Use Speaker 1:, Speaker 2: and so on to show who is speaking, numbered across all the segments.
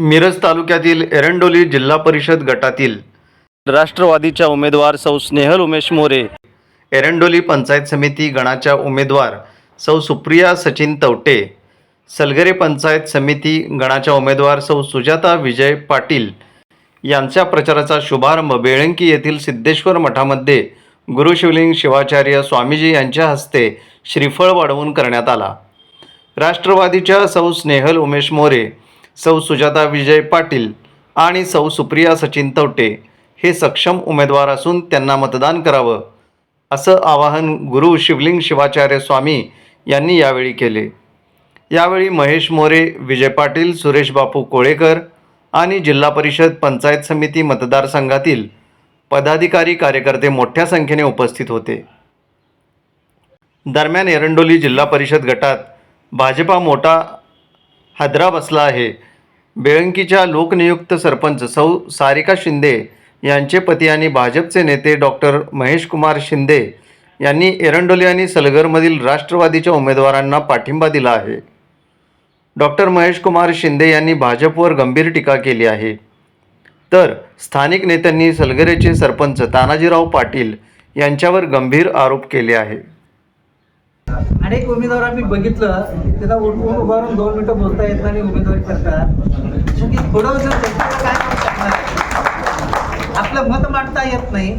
Speaker 1: मिरज तालुक्यातील एरंडोली जिल्हा परिषद गटातील राष्ट्रवादीच्या उमेदवार सौ स्नेहल उमेश मोरे एरंडोली पंचायत समिती गणाच्या उमेदवार सौ सुप्रिया सचिन तवटे सलगरे पंचायत समिती गणाच्या उमेदवार सौ सुजाता विजय पाटील यांच्या प्रचाराचा शुभारंभ बेळंकी येथील सिद्धेश्वर मठामध्ये गुरुशिवलिंग शिवाचार्य स्वामीजी यांच्या हस्ते श्रीफळ वाढवून करण्यात आला. राष्ट्रवादीच्या सौ स्नेहल उमेश मोरे सौ सुजाता विजय पाटील आणि सौ सुप्रिया सचिन तवटे हे सक्षम उमेदवार असून त्यांना मतदान करावं असं आवाहन गुरु शिवलिंग शिवाचार्य स्वामी यांनी यावेळी केले. यावेळी महेश मोरे विजय पाटील सुरेश बापू कोळेकर आणि जिल्हा परिषद पंचायत समिती मतदारसंघातील पदाधिकारी कार्यकर्ते मोठ्या संख्येने उपस्थित होते. दरम्यान एरंडोली जिल्हा परिषद गटात भाजपा मोठा हादरा बसला आहे. बेळंकीच्या लोकनियुक्त सरपंच सौ सारिका शिंदे यांचे पती आणि भाजपचे नेते डॉक्टर महेशकुमार शिंदे यांनी एरंडोली आणि सलगरमधील राष्ट्रवादीच्या उमेदवारांना पाठिंबा दिला आहे. डॉक्टर महेशकुमार शिंदे यांनी भाजपवर गंभीर टीका केली आहे. तर स्थानिक नेत्यांनी सलगरेचे सरपंच तानाजीराव पाटील यांच्यावर गंभीर आरोप केले आहे
Speaker 2: अनेक उमेदवार आम्ही बघितलं त्याला उठवून उभारून दोन मिनिटं बोलता येत नाही उमेदवारी करतात. की थोडं जर काय करू शकणार आपलं मत मांडता येत नाही.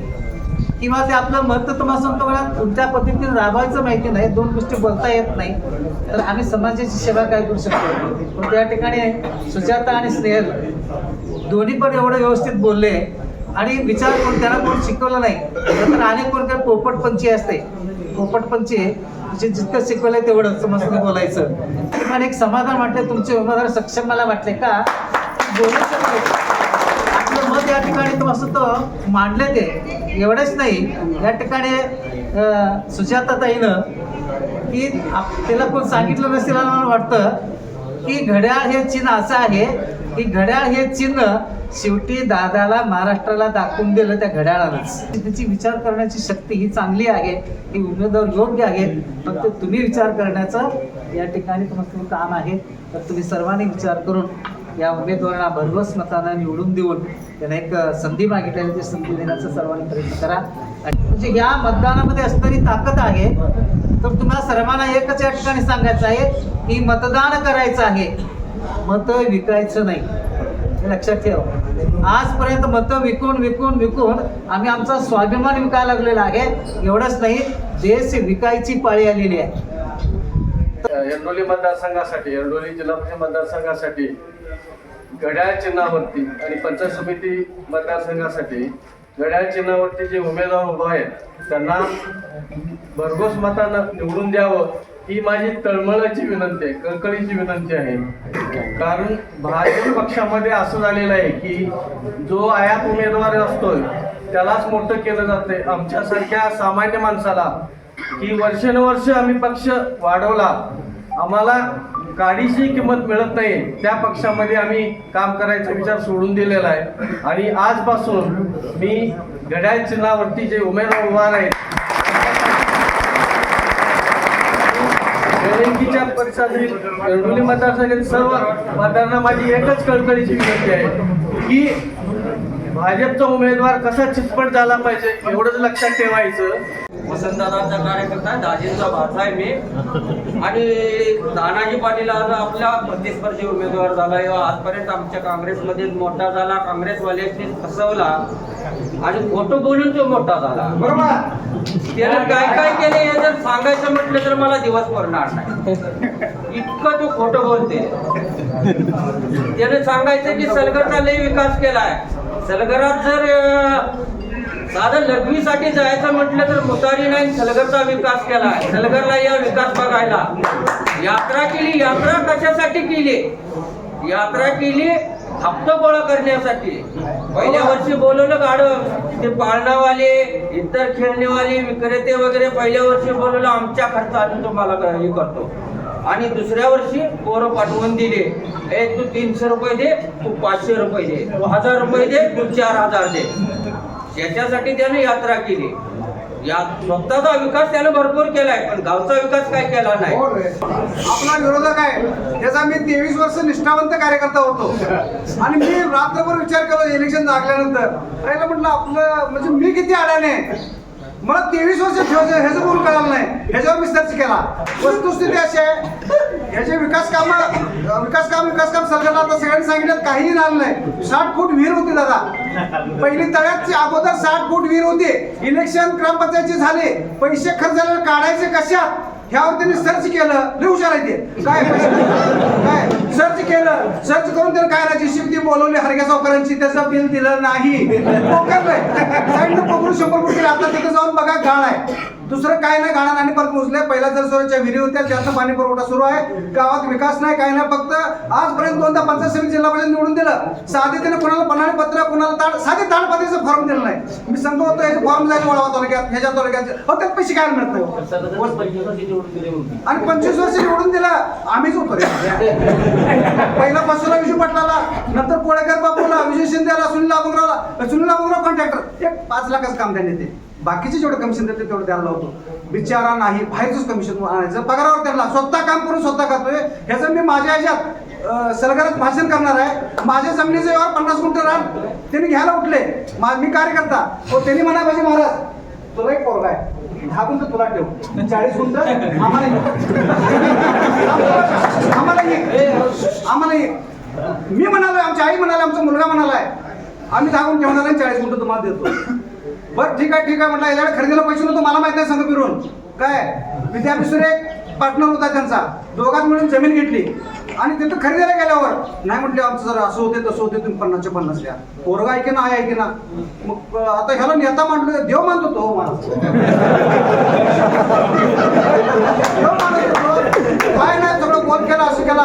Speaker 2: किंवा ते आपलं मत तुम्हाला सांगतो मला कोणत्या पद्धतीने राबवायचं माहिती नाही दोन गोष्टी बोलता येत नाही. तर आम्ही समाजाची सेवा काय करू शकतो? पण त्या ठिकाणी सुजाता आणि स्नेहल दोन्ही पण एवढं व्यवस्थित बोलले आणि विचार कोण त्याला कोण शिकवलं नाही. तर अनेक कोण पोपटपंची असते. पोपटपंची म्हणजे जितकं शिकवलंय तेवढं समजून बोलायचं. पण एक समाधान वाटलं तुमचे उमेदवार सक्षम मला वाटले का? आपलं मत या ठिकाणी तुम्हाला असं तो मांडले ते. एवढंच नाही. या ठिकाणी सुजाता सुजाताताईनं की आप- त्याला कोण सांगितलं नसेल मला वाटतं की घड्याळ हे चिन्ह असं आहे की घड्याळ हे चिन्ह शेवटी दादाला महाराष्ट्राला दाखवून दिलं त्या घड्याळानंच. त्याची विचार करण्याची शक्ती ही चांगली आहे ही उमेदवार योग्य आहेत फक्त तुम्ही विचार करण्याचं या ठिकाणी तुमचं काम आहे. तर तुम्ही सर्वांनी विचार करून या उमेदवारांना भरघोस मतांना निवडून देऊन त्यांना एक संधी मागितलेली ती संधी देण्याचा सर्वांनी प्रयत्न करा. आणि म्हणजे या मतदानामध्ये असणारी ताकद आहे. तर तुम्हाला सर्वांना एकच या ठिकाणी सांगायचं आहे की मतदान करायचं आहे. मतं विकायचं नाही. हे लक्षात ठेव. आजपर्यंत मतं विकून विकून विकून आम्ही आमचा स्वाभिमान विकायला लागलेला आहे. एवढंच नाही देश विकायची पाळी आलेली आहे.
Speaker 3: एरडोली मतदारसंघासाठी एरडोली जिल्हा परिषद मतदारसंघासाठी घड्याळ चिन्हावरती आणि पंचायत समिती मतदारसंघासाठी घड्याळ चिन्हावरती जे उमेदवार उभा आहेत त्यांना भरघोस मतानं निवडून द्यावं. ही माझी तळमळाची विनंती आहे कळकळीची विनंती आहे. कारण भाजप पक्षामध्ये असं झालेलं आहे की जो आयात उमेदवार असतोय त्यालाच मोठं केलं जाते आमच्यासारख्या सामान्य माणसाला की वर्षानुवर्ष आम्ही पक्ष वाढवला आम्हाला गाडीची किंमत मिळत नाही त्या पक्षामध्ये आम्ही काम करायचा विचार सोडून दिलेला आहे. आणि आजपासून मी घड्याळ चिन्हावरती जे उमेदवार उभा आहेत बेळंकीच्या परिसरातील एरडोली मतदारसंघातील सर्व मतदारांना माझी एकच कळकळीची विनंती आहे की भाजपचा उमेदवार कसा चितपट झाला पाहिजे एवढंच लक्षात ठेवायचं.
Speaker 4: वसंतदादांचा कार्यकर्ता आहे, दाजींचा भाचा आहे मी. आणि तानाजी पाटील आज आपला प्रतिस्पर्धी उमेदवार झाला आजपर्यंत आमच्या काँग्रेसमध्ये मोठा झाला. काँग्रेसवाल्यांनी फसवला. आणि खोटं बोलून तो मोठा झाला. त्याने काय काय केले हे जर सांगायचं म्हटलं तर मला दिवस पडणार नाही. इतकं तो खोटं बोलते. त्याने सांगायचं की सलगरचा लय विकास केलाय. सलगरात जर दादा साधं लघवीसाठी जायचं म्हटलं तर मुतारी नाही सलगरचा विकास केला. सलगरला या विकास बघायला. यात्रा केली यात्रा कशासाठी केली? यात्रा केली हप्ता गोळा करण्यासाठी. पहिल्या वर्षी बोलवलं गाडं. ते पाळणावाले इतर खेळणेवाले विक्रेते वगैरे पहिल्या वर्षी बोलवलं आमच्या खर्चाने तुम्हाला हे करतो. आणि दुसऱ्या वर्षी पोरं पाठवून दिले. ए तू तीनशे रुपये दे तू पाचशे रुपये दे. तू हजार रुपये दे तू चार हजार दे. याच्यासाठी त्याने यात्रा केली. या स्वतःचा विकास त्यानं भरपूर केलाय पण गावचा विकास काय केला नाही.
Speaker 5: हो आपला विरोधक आहे. त्याचा मी तेवीस वर्ष निष्ठावंत कार्यकर्ता होतो. आणि मी रात्रभर विचार केला इलेक्शन लागल्यानंतर. त्याला म्हटलं आपलं म्हणजे मी किती अडाणे मला तेवीस वर्ष ठेवायचं ह्याचं बोलून कळालं नाही. ह्याच्यावर मी सर्च केला. वस्तुस्थिती अशी आहे ह्याचे विकास काम विकास काम विकास काम सरकारला आता सगळ्यांनी सांगितलं काहीही झालं नाही. साठ फूट विहीर होती दादा. पहिली तळ्याची अगोदर साठ फूट विहीर होती. इलेक्शन ग्रामपंचायतचे झाले. पैसे खर्च काढायचे कशात? ह्यावर त्यांनी सर्च केलं. लय हुशार आहे ते. काय? काय? सर्च करून त्यानं काय राहायची शिफ्टी बोलवली हरग्या सावकारांची त्याचं बिल दिलं नाही. साईडनं पकडून शंभर फूट केलं. आता तिथे जाऊन बघा गाळ आहे. दुसरं काय नाही गाणं आणि परत पोहोचले पहिला जर सोराच्या विहिरी होत्या त्याचा पाणी पुरवठा सुरू आहे. गावात विकास नाही काय नाही. फक्त आजपर्यंत दोनदा पंचायत समिती जिल्हा परिषद निवडून दिलं. साधे त्याने कोणाला पन्हाळे पत्र कोणाला ताड साधे ताडपत्रीचं फॉर्म दिलं नाही. मी सांगतो होतो याचे फॉर्म जायचं वळवा तालुक्यात ह्याच्या तालुक्यात. हो त्यात पैसे काय मिळत नाही. आणि पंचवीस वर्ष निवडून दिला. आम्हीच होतो पहिला पासून विजू पटलाला नंतर कोळेकर बापूला विजय शिंदेला सुनील अबुंगरावला सुनील अबुंगराव कॉन्ट्रॅक्टर एक पाच लाखाचं काम त्यांनी ते. बाकीचे जेवढे कमिशन देते तेवढं द्यायला लावतो. बिचारा नाही बाहेरच कमिशन आणायचं. पगारावर त्याला स्वतः काम करून स्वतः करतोय. ह्याचं मी माझ्या ह्याच्यात अं, सलगरात भाषण करणार आहे. माझ्या जमिनीचं व्यवहार पन्नास गुंठ रान. त्यांनी घ्यायला उठले. मा- मी कार्यकर्ता. हो त्यांनी म्हणा पाहिजे महाराज तुला एक पोरगा आहे. दहा गुंठ तुला ठेव. चाळीस गुंठ आम्हाला नाही. मी म्हणालो आमची आई म्हणाले आमचा मुलगा म्हणालाय. आम्ही धावून गुंठ ठेवणार चाळीस गुंठ तुम्हाला देतो. बरं ठीक आहे ठीक आहे म्हटलं याला खरेदीला पैसे नव्हतं मला माहीत नाही सांग फिरून. काय? विद्यापिसुर एक पार्टनर होता त्यांचा. दोघात मिळून जमीन घेतली. आणि तिथं खरेदीला गेल्यावर नाही म्हटले आमचं जर असं होते तसं होते तुम्ही पन्नासचे पन्नास द्या. पोरगा ऐके ना आहे ऐके ना? मग आता ह्याला नेता मांडलो देव मानतो तो हो, माणूस देव मानत होतो. काय नाही सगळं गोल केला असं केला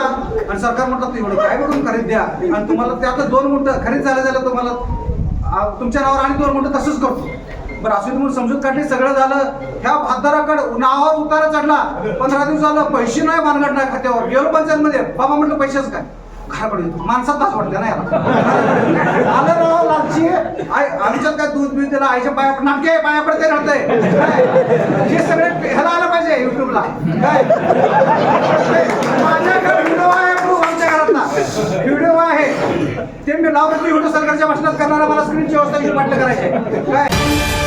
Speaker 5: आणि सरकार म्हटलं तू एवढं काय म्हणून खरेदी द्या? आणि तुम्हाला त्यातलं दोन गुंठ खरेदी झालं झालं तुम्हाला तुमच्या नावावर आणि दोन गुंठ तसंच करतो. बरं असं तुम्ही समजूत काढली सगळं झालं. ह्या भातदाराकडे नावावर उतारा चढला. पंधरा दिवस झालं पैसे नाही भानगड नाही खात्यावर. गेलो पंचायत मध्ये बाबा म्हटलं पैसेच काय? घराकडे येतो माणसात तास वाटलं ना याला. आलं राव लालची. आई आमच्यात काय दूध बीध दिला? आईच्या पाया नाटके आहे, पायाकडे ते राहतंय हे सगळे ह्याला आलं पाहिजे युट्यूबला काय? नाव ते मी सरकारच्या भाषणात करणारा मला स्क्रीनची व्यवस्था वाटलं करायचे काय?